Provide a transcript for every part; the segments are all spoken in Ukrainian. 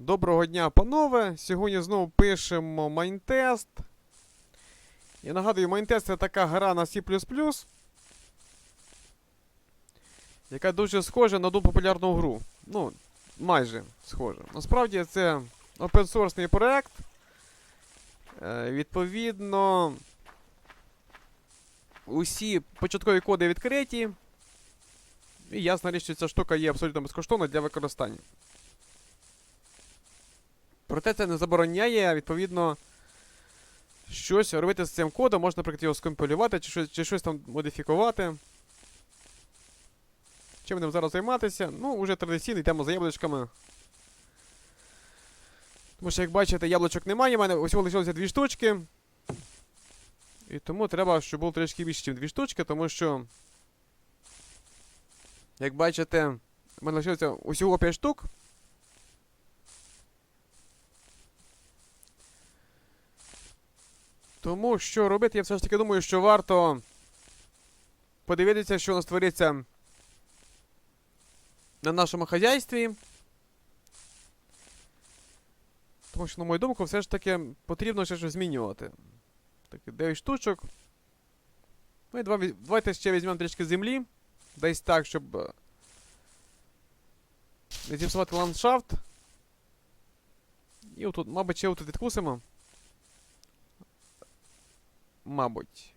Доброго дня, панове! Сьогодні знову пишемо майнтест. Я нагадую, майнтест це така гра на C, яка дуже схожа на дуже популярну гру. Ну, майже схожа. Насправді це опенсорсний проект. Е, відповідно, усі початкові коди відкриті. І ясна річ, що ця штука є абсолютно безкоштовна для використання. Проте це не забороняє, відповідно, щось робити з цим кодом, можна, наприклад, його скомпілювати чи щось, чи щось там модифікувати. Чим будемо зараз займатися? Ну, вже традиційно йдемо за яблучками. Тому що, як бачите, яблучок немає, у мене усього лишилося дві штучки. І тому треба, щоб було трішки більше, ніж дві штучки, тому що. Як бачите, в мене лишилося усього 5 штук. Тому що робити, я все ж таки думаю, що варто подивитися, що у нас твориться на нашому хазяйстві. Тому що, на мою думку, все ж таки потрібно ще щось змінювати. Так, 9 штучок. Ну і два, давайте ще візьмемо трішки землі. Десь так, щоб не зіпсувати ландшафт. І отут, мабуть, ще отут відкусимо. Мабуть.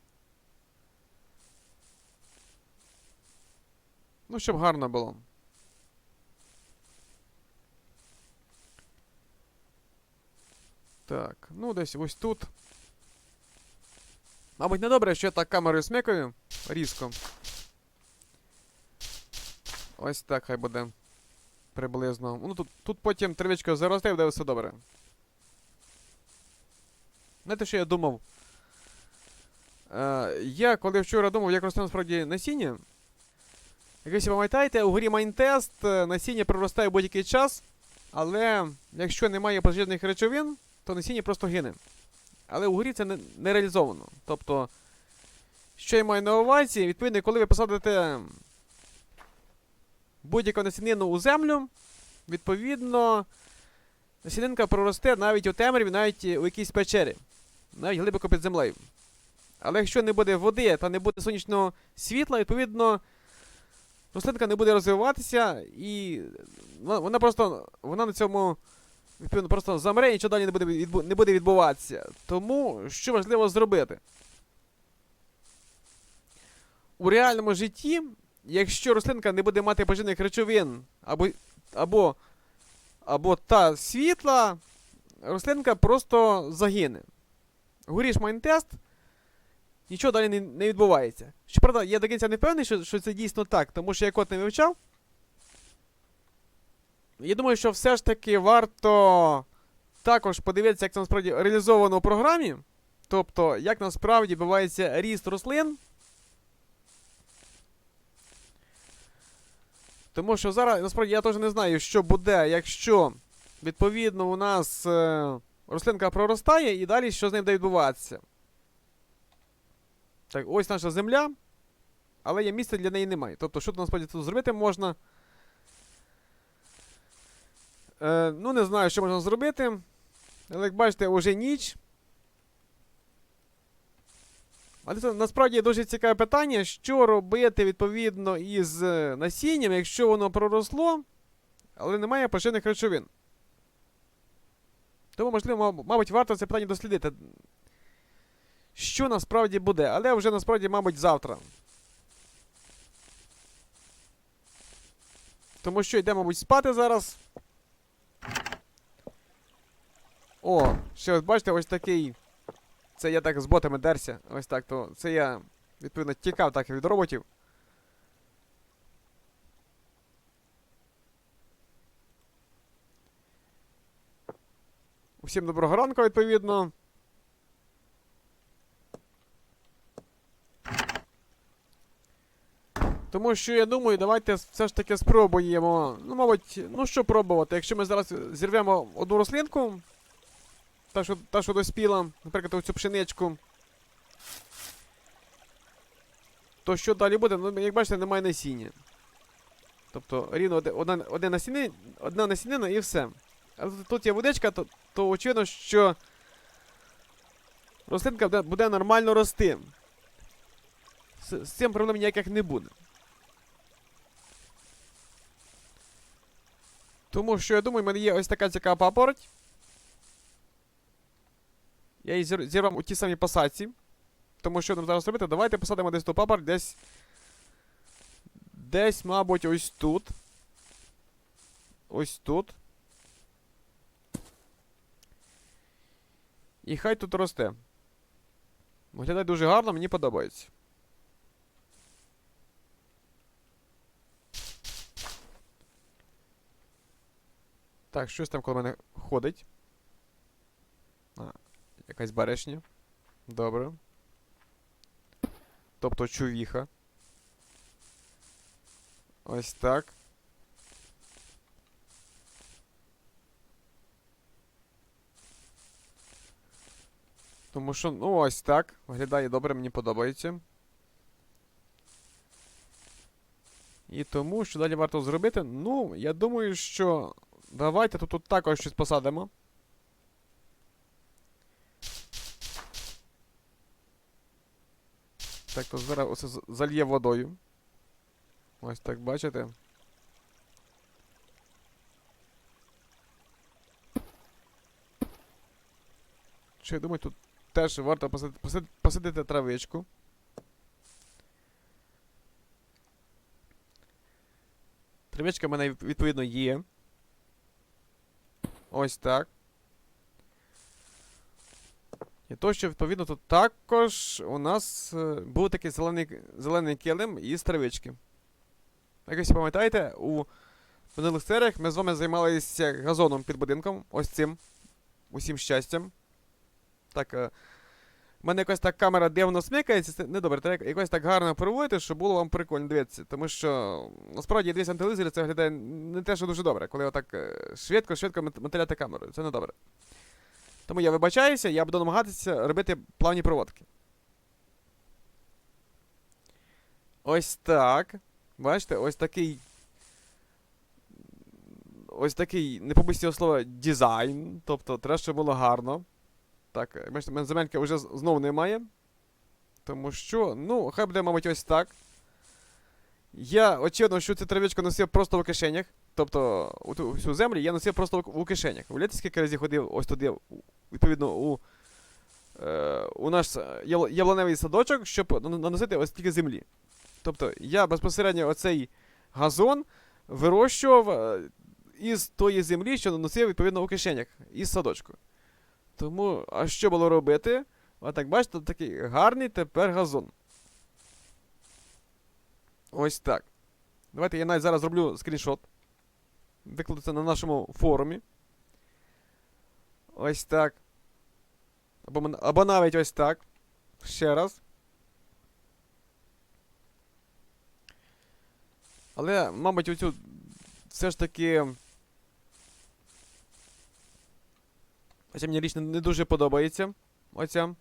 Ну, щоб гарно було. Так, ну десь ось тут. Мабуть, не добре, що я так камерою смикаю. Різко. Ось так хай буде. Приблизно. Ну тут, тут потім тривичка заросте, і буде все добре. Знаєте, що я думав? Е, я коли вчора думав, як росте насправді насіння. Як ви всі пам'ятаєте, у грі Майнтест е, насіння проростає будь-який час, але якщо немає пожежних речовин, то насіння просто гине. Але у грі це не, не реалізовано. Тобто, що я маю на увазі, відповідно, коли ви посадите будь-яку насінину у землю, відповідно, насінинка проросте навіть у темряві, навіть у якійсь печері, навіть глибоко під землею. Але якщо не буде води та не буде сонячного світла, відповідно, рослинка не буде розвиватися і вона, просто вона на цьому відповідно просто замре нічого далі не буде, відбу, не буде відбуватися. Тому що важливо зробити? У реальному житті, якщо рослинка не буде мати поживних речовин або, або, або та світла, рослинка просто загине. Горіш майнтест, нічого далі не, не відбувається. Щоправда, я до кінця не впевнений, що, що це дійсно так, тому що я код не вивчав. Я думаю, що все ж таки варто також подивитися, як це насправді реалізовано у програмі. Тобто, як насправді відбувається ріст рослин. Тому що зараз, насправді, я теж не знаю, що буде, якщо відповідно у нас е, рослинка проростає і далі що з нею буде відбуватися. Так, ось наша земля, але є місця для неї немає. Тобто, що тут насправді тут зробити можна. Е, ну, не знаю, що можна зробити. Але як бачите, вже ніч. Але це насправді дуже цікаве питання, що робити відповідно із е, насінням, якщо воно проросло, але немає поживних речовин. Тому, можливо, мабуть, варто це питання дослідити. Що насправді буде, але вже насправді, мабуть, завтра. Тому що йде, мабуть, спати зараз. О, ще ось бачите, ось такий. Це я так з ботами дерся. Ось так, то це я, відповідно, тікав так від роботів. Усім доброго ранку, відповідно. Тому що я думаю, давайте все ж таки спробуємо. Ну, мабуть, ну що пробувати? Якщо ми зараз зірвемо одну рослинку, та, що, та, що доспіла, наприклад, оцю пшеничку. То що далі буде? Ну, як бачите, немає насіння. Тобто рівно одна, одне насіння, одна насінина і все. Але тут є водичка, то, то очевидно, що рослинка буде, буде нормально рости. З, з цим проблем ніяких не буде. Тому що я думаю, в мене є ось така цікава папороть. Я її зір- зірвам у тій самій посадці. Тому що нам зараз робити? Давайте посадимо десь ту папороть, десь. Десь, мабуть, ось тут. Ось тут. І хай тут росте. Виглядає дуже гарно, мені подобається. Так, щось там коло мене ходить. А, якась баришня. Добре. Тобто чувіха. Ось так. Тому що, ну ось так. Виглядає добре, мені подобається. І тому, що далі варто зробити? Ну, я думаю, що. Давайте тут, тут також щось посадимо. Так, то зараз оце зальє водою. Ось так, бачите? Що я думаю, тут теж варто посадити, посадити, посадити травичку. Травичка в мене відповідно є. Ось так. І то, що відповідно тут також у нас е, був такий зелений, зелений килим із травички. Як ви пам'ятаєте, у минулих серіях ми з вами займалися газоном під будинком, ось цим. Усім щастям. Так. е, в мене якось так камера дивно смикається, це недобре, треба якось так гарно проводити, щоб було вам прикольно дивитися. Тому що насправді дивись на телевізорі це виглядає не те, що дуже добре, коли отак е, швидко-швидко мет- мотиляти камерою. Це не добре. Тому я вибачаюся, я буду намагатися робити плавні проводки. Ось так. Бачите, ось такий. Ось такий, не цього слова, дизайн. Тобто, треба, щоб було гарно. Так, е, бачите, земельки вже знову немає. Тому що, ну, хай буде, мабуть, ось так. Я, очевидно, що цю травичку носив просто в кишенях. Тобто, всю землю я носив просто в, кишенях. Уявляєте, скільки разів ходив ось туди, відповідно, у, е, у наш е, яблуневий садочок, щоб наносити ось тільки землі. Тобто, я безпосередньо оцей газон вирощував е, із тої землі, що наносив, відповідно, у кишенях, із садочку. Тому, а що було робити? Отак, бачите, такий гарний тепер газон. Ось так. Давайте я навіть зараз зроблю скріншот. Викладу це на нашому форумі. Ось так. Або, або навіть ось так. Ще раз. Але, мабуть, оцю все ж таки. Оця мені річ не, дуже подобається. Оця.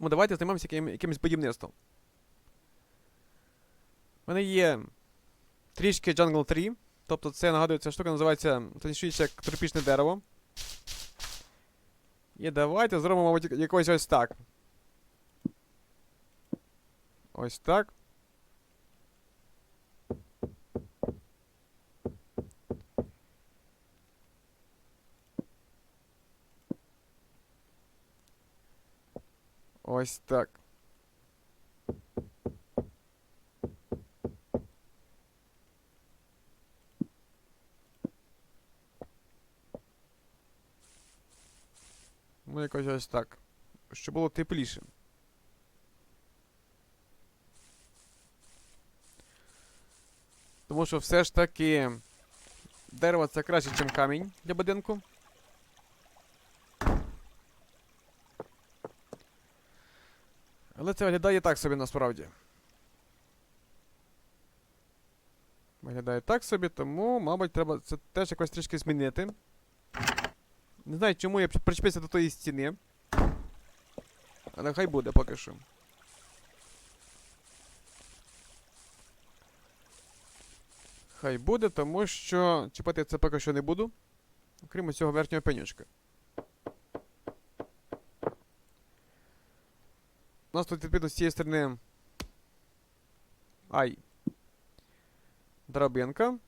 Ну, давайте займемося яким, якимось будівництвом. У мене є трішки Jungle 3. Тобто це нагадую, ця штука називається точніше як тропічне дерево. І давайте зробимо, мабуть, якось ось так. Ось так. Ось так. Ну, якось ось так. Щоб було тепліше. Тому що все ж таки дерево це краще, ніж камінь для будинку. Але це виглядає так собі насправді. Виглядає так собі, тому, мабуть, треба це теж якось трішки змінити. Не знаю, чому я причепився до тої стіни. Але хай буде поки що. Хай буде, тому що чіпати я це поки що не буду. Окрім цього верхнього пенючка. У нас тут відповідно з цієї сторони. Ай. Драбинка.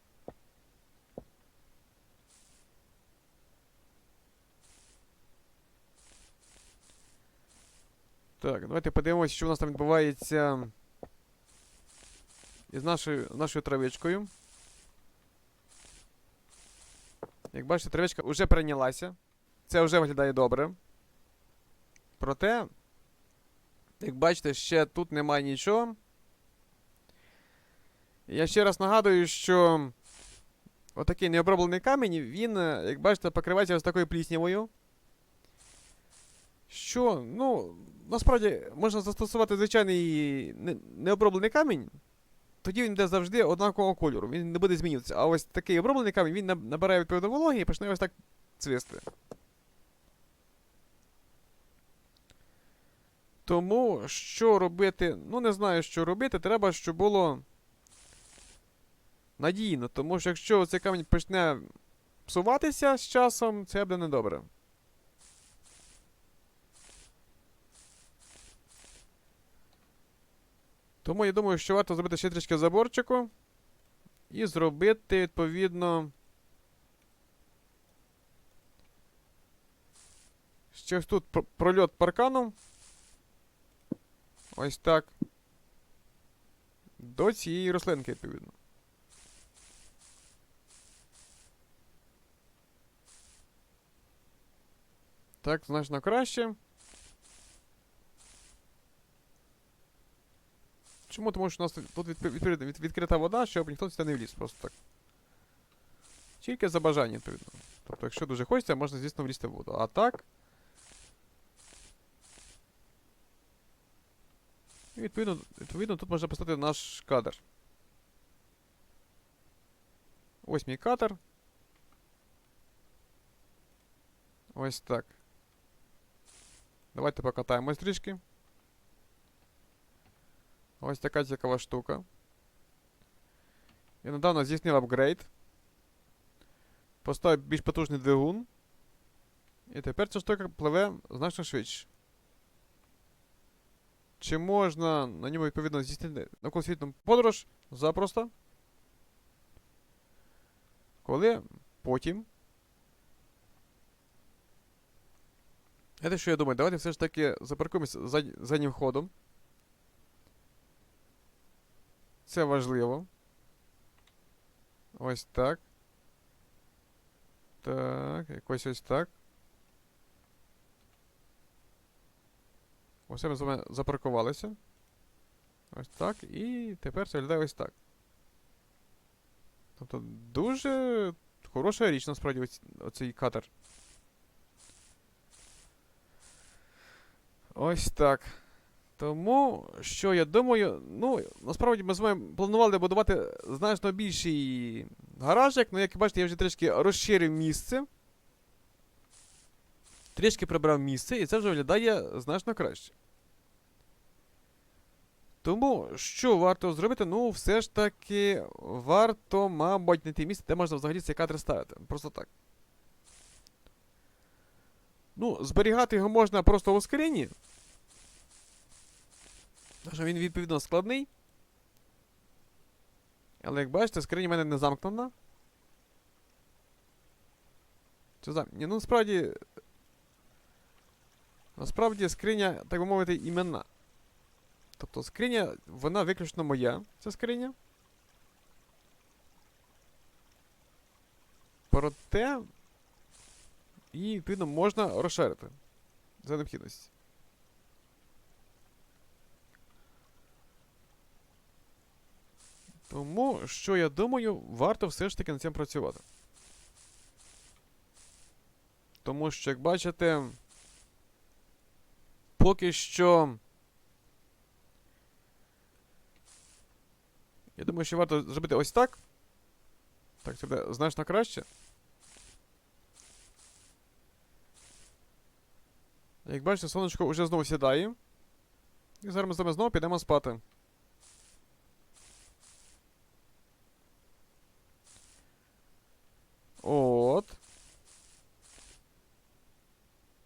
Так, давайте подивимося, що у нас там відбувається із нашою, нашою травичкою. Як бачите, травичка вже прийнялася. Це вже виглядає добре. Проте, як бачите, ще тут немає нічого. Я ще раз нагадую, що отакий необроблений камінь, він, е, як бачите, покривається ось такою пліснявою. Що, ну, насправді можна застосувати звичайний необроблений камінь. Тоді він буде завжди однакового кольору, він не буде змінюватися. А ось такий оброблений камінь він набирає відповідно вологи і почне ось так цвісти. Тому що робити? Ну, не знаю, що робити. Треба, щоб було надійно. Тому що якщо цей камінь почне псуватися з часом, це буде недобре. Тому я думаю, що варто зробити ще трішки заборчику. І зробити, відповідно. Ще ось тут пр- прольот парканом. Ось так. До цієї рослинки, відповідно. Так, значно краще. Чому? Тому що у нас тут відкрита, від- відкрита вода, щоб ніхто сюди не вліз просто так. Тільки за бажання, відповідно. Тобто, якщо дуже хочеться, можна, звісно, влізти в воду. А так. І відповідно, відповідно, тут можна поставити наш кадр. Ось мій кадр. Ось так. Давайте покатаємось трішки. Ось така цікава штука. Я недавно здійснив апгрейд. Поставив більш потужний двигун. І тепер ця штука пливе значно швидше. Чи можна на ньому відповідно здійснити навколосвітну подорож запросто? Коли потім. Знаєте, що я думаю? Давайте все ж таки запаркуємося зад- заднім ходом. Це важливо. Ось так. Так, якось ось так. Ось ми з вами запаркувалися. Ось так. І тепер це виглядає ось так. Тобто дуже хороша річ, насправді, оць- оцей катер. Ось так. Тому, що я думаю, ну, насправді ми з вами планували будувати значно більший гаражик, але як бачите, я вже трішки розширив місце. Трішки прибрав місце, і це вже виглядає значно краще. Тому, що варто зробити? Ну, все ж таки, варто, мабуть, знайти місце, де можна взагалі цей кадр ставити. Просто так. Ну, зберігати його можна просто у скрині. Тому що він відповідно складний. Але як бачите, скриня в мене не замкнена. Чи зам... Ні, ну насправді. Насправді скриня, так би мовити, іменна. Тобто скриня, вона виключно моя, ця скриня. Проте. І, відповідно, можна розширити. За необхідності. Тому, що я думаю, варто все ж таки над цим працювати. Тому що, як бачите, поки що. Я думаю, що варто зробити ось так. Так, це буде значно краще. Як бачите, сонечко вже знову сідає. І зараз ми з вами знову підемо спати. От.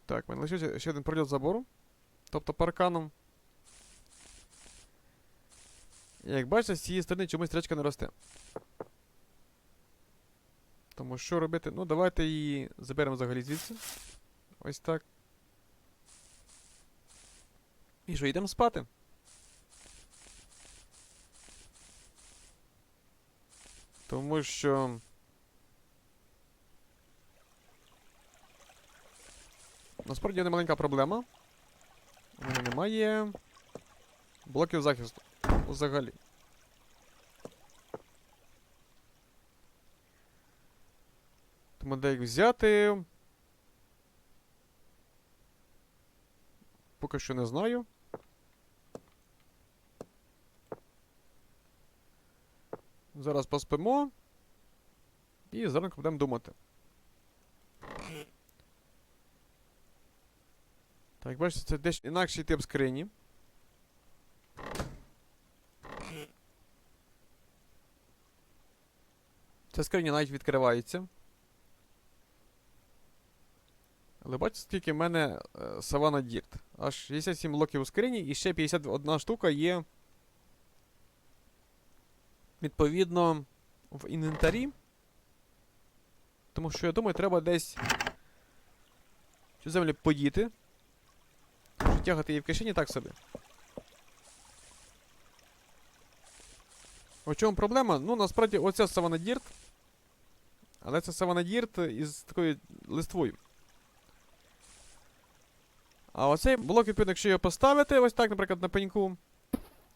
Так, в мене лишився ще один прольот забору. Тобто парканом. Як бачите, з цієї сторони чомусь речка не росте. Тому що робити? Ну, давайте її заберемо взагалі звідси. Ось так. І що, йдемо спати? Тому що. Насправді є маленька проблема. У мене немає блоків захисту. Взагалі. Тому де їх взяти. Поки що не знаю. Зараз поспимо. І зранку будемо думати. Так, бачите, це дещо інакший тип скрині. Ця скриня навіть відкривається. Але бачите, скільки в мене е, Савана Дірт. Аж 67 блоків у скрині і ще 51 штука є. Відповідно, в інвентарі. Тому що я думаю, треба десь цю землю подіти. Що тягати її в кишені так собі. У чому проблема? Ну, насправді, оця Савана Дірт. Але це Савана Дірт із такою листвою. А оцей блок, відповідно, якщо його поставити, ось так, наприклад, на пеньку.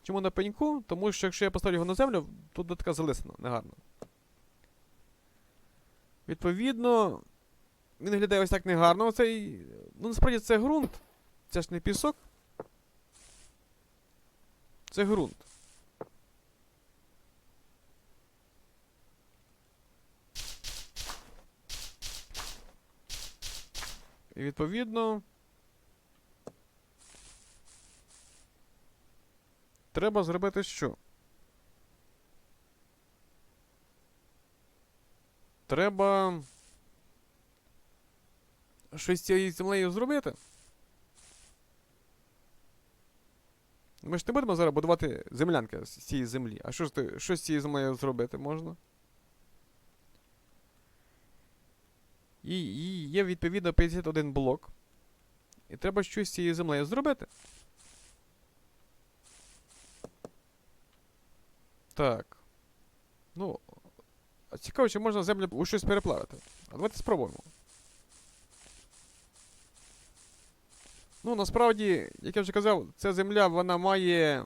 Чому на пеньку? Тому що якщо я поставлю його на землю, тут буде така залисина, негарно. Відповідно, він виглядає ось так негарно. Оцей. Ну, насправді це ґрунт. Це ж не пісок. Це ґрунт. І відповідно. Треба зробити що? Треба. Щось з цією землею зробити. Ми ж не будемо зараз будувати землянки з цієї землі. А що ж ти, що з цією землею зробити можна? І, і є відповідно 51 блок. І треба щось з цією землею зробити. Так. Ну. Цікаво, чи можна землю у щось переплавити. А давайте спробуємо. Ну, насправді, як я вже казав, ця земля вона має.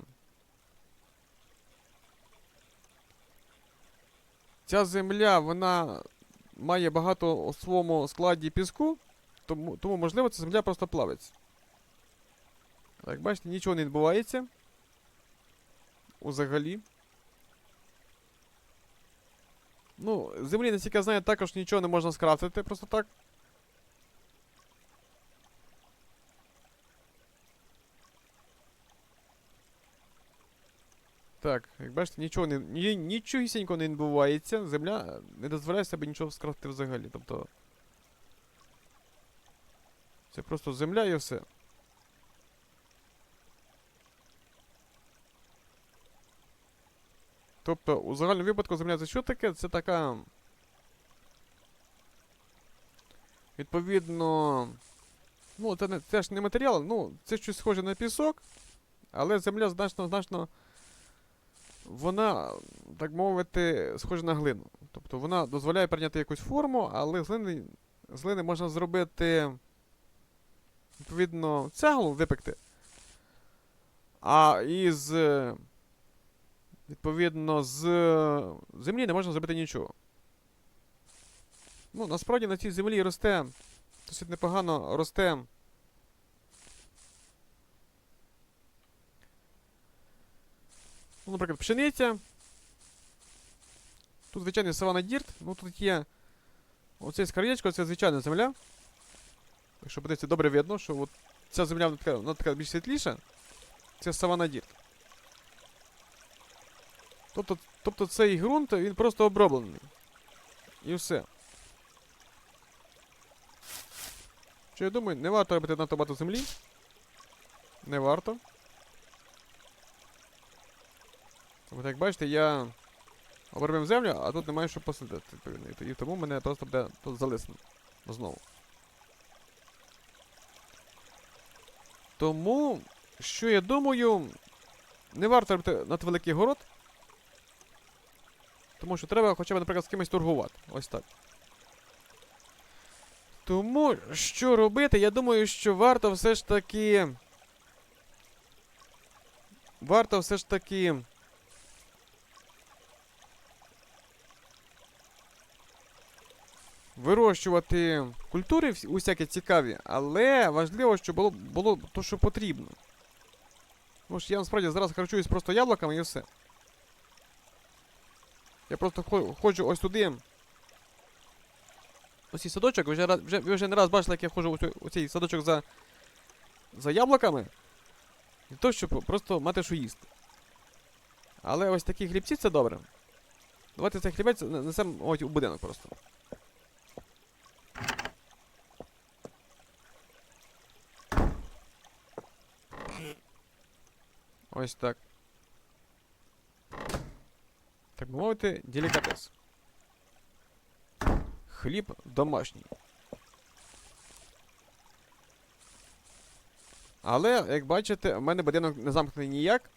Ця земля, вона має багато у своєму складі піску, тому, тому можливо, ця земля просто плавиться. Як бачите, нічого не відбувається. Узагалі. Ну, землі, наскільки я знаю, також нічого не можна скрафтити просто так. Так, як бачите, нічого не. Ні, нічогісінько не відбувається. Земля не дозволяє себе нічого скрафтити взагалі. Тобто. Це просто земля і все. Тобто, у загальному випадку земля це що таке? Це така. Відповідно. Ну, це, не, це ж не матеріал, ну, це щось схоже на пісок, але земля значно, значно. Вона, так мовити, схожа на глину. Тобто вона дозволяє прийняти якусь форму, але глини, з глини можна зробити. Відповідно, цеглу випекти. А із. Відповідно, з землі не можна зробити нічого. Ну, насправді на цій землі росте. Досить непогано росте. Ну, наприклад, пшениця. Тут звичайний савана дірт. Ну тут є. Оце скар'ячко, це звичайна земля. Якщо подивитися, добре видно, що от ця земля вона така, вона така більш світліша. Це савана дірт. Тобто, тобто цей ґрунт, він просто оброблений. І все. Що я думаю, не варто робити надто багато землі. Не варто. От як бачите, я обробив землю, а тут немає що посадити, І тому мене просто буде тут залиснено. Знову. Тому, що я думаю, не варто робити надвеликий город. Тому що треба хоча б, наприклад, з кимось торгувати. Ось так. Тому що робити? Я думаю, що варто все ж таки. Варто все ж таки. Вирощувати культури усякі цікаві, але важливо, щоб було, було то, що потрібно. Тому що я насправді зараз харчуюсь просто яблуками і все. Я просто ходжу ось туди. Ось цей садочок, ви вже, вже, ви вже не раз бачили, як я ходжу у, цей садочок за, за яблуками. Для того, щоб просто мати що їсти. Але ось такі хлібці це добре. Давайте цей хлібець не- несемо ось у будинок просто. Ось так. Так би мовити, делікатес. Хліб домашній. Але, як бачите, в мене будинок не замкнений ніяк.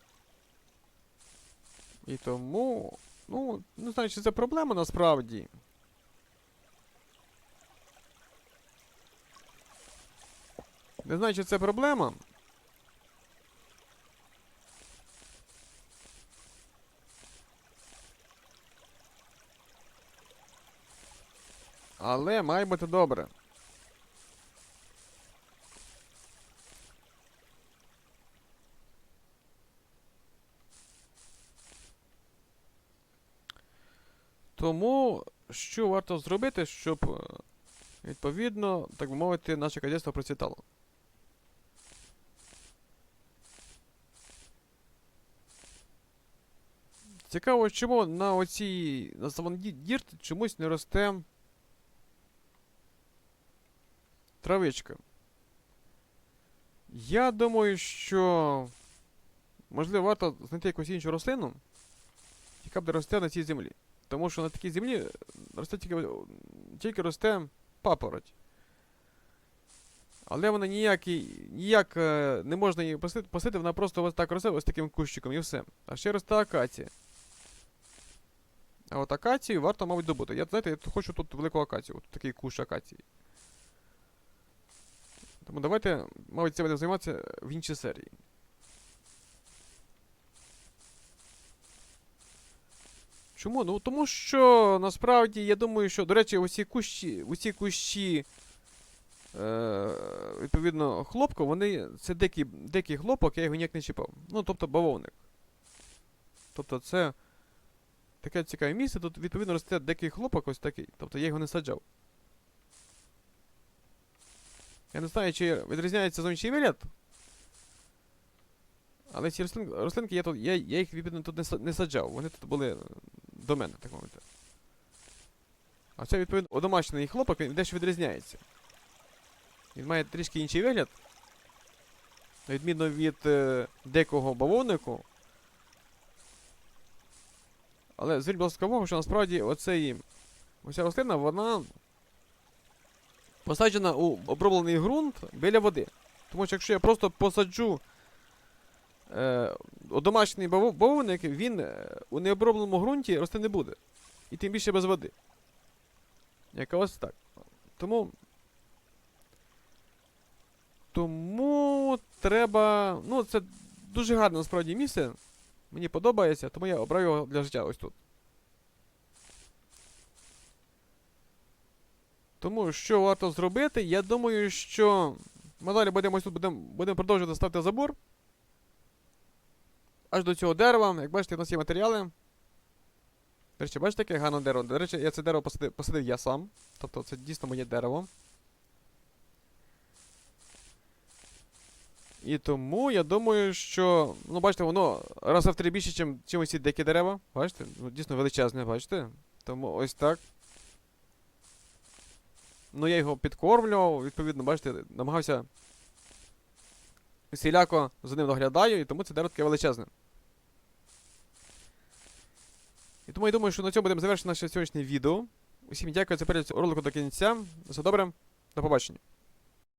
І тому. Ну, не знаю, чи це проблема насправді. Не знаю, чи це проблема. Але має бути добре. Тому що варто зробити, щоб е, відповідно, так би мовити, наше кадетство процвітало? Цікаво, чому на оцій на Саванді Дірт чомусь не росте травичка. Я думаю, що можливо варто знайти якусь іншу рослину, яка буде росте на цій землі. Тому що на такій землі росте тільки, тільки росте папороть. Але вона ніякий, ніяк е, не можна її посити, посити, вона просто ось так росте ось таким кущиком і все. А ще росте акація. А от акацію варто, мабуть, добути. Я, знаєте, я хочу тут велику акацію, от такий кущ акації. Тому давайте, мабуть, це будемо займатися в іншій серії. Чому? Ну тому що насправді я думаю, що, до речі, усі кущі, усі кущі, е, відповідно, хлопку, вони. Це дикий, дикий хлопок, я його ніяк не чіпав. Ну, тобто бавовник. Тобто це таке цікаве місце, тут відповідно росте дикий хлопок ось такий. Тобто я його не саджав. Я не знаю, чи відрізняється зовнішній вигляд. Але ці рослинки, рослинки я, тут, я, я їх відповідно тут не, саджав. Вони тут були до мене, так мовити. А це, відповідно, одомашнений хлопок, він дещо відрізняється. Він має трішки інший вигляд. На відміну від е, дикого бавовнику. Але зверніть, будь ласка, увагу, що насправді оцей, оця рослина, вона посаджена у оброблений ґрунт біля води. Тому що якщо я просто посаджу е, домашній баво- бавовник, він е, у необробленому ґрунті рости не буде. І тим більше без води. Яка ось так. Тому. Тому треба. Ну, це дуже гарне насправді місце. Мені подобається, тому я обрав його для життя ось тут. Тому що варто зробити? Я думаю, що ми далі будемо тут будемо, будемо продовжувати ставити забор. Аж до цього дерева. Як бачите, у нас є матеріали. До речі, бачите, яке гарне дерево? До речі, я це дерево посадив, посадив я сам. Тобто це дійсно моє дерево. І тому я думаю, що. Ну, бачите, воно раз в три більше, чим, чим усі дикі дерева. Бачите? Ну, дійсно величезне, бачите? Тому ось так. Ну, я його підкормлював, відповідно, бачите, намагався всіляко за ним доглядаю, і тому це дерево таке величезне. І тому я думаю, що на цьому будемо завершити наше сьогоднішнє відео. Усім дякую за перегляд ролику до кінця. Все добре, до побачення.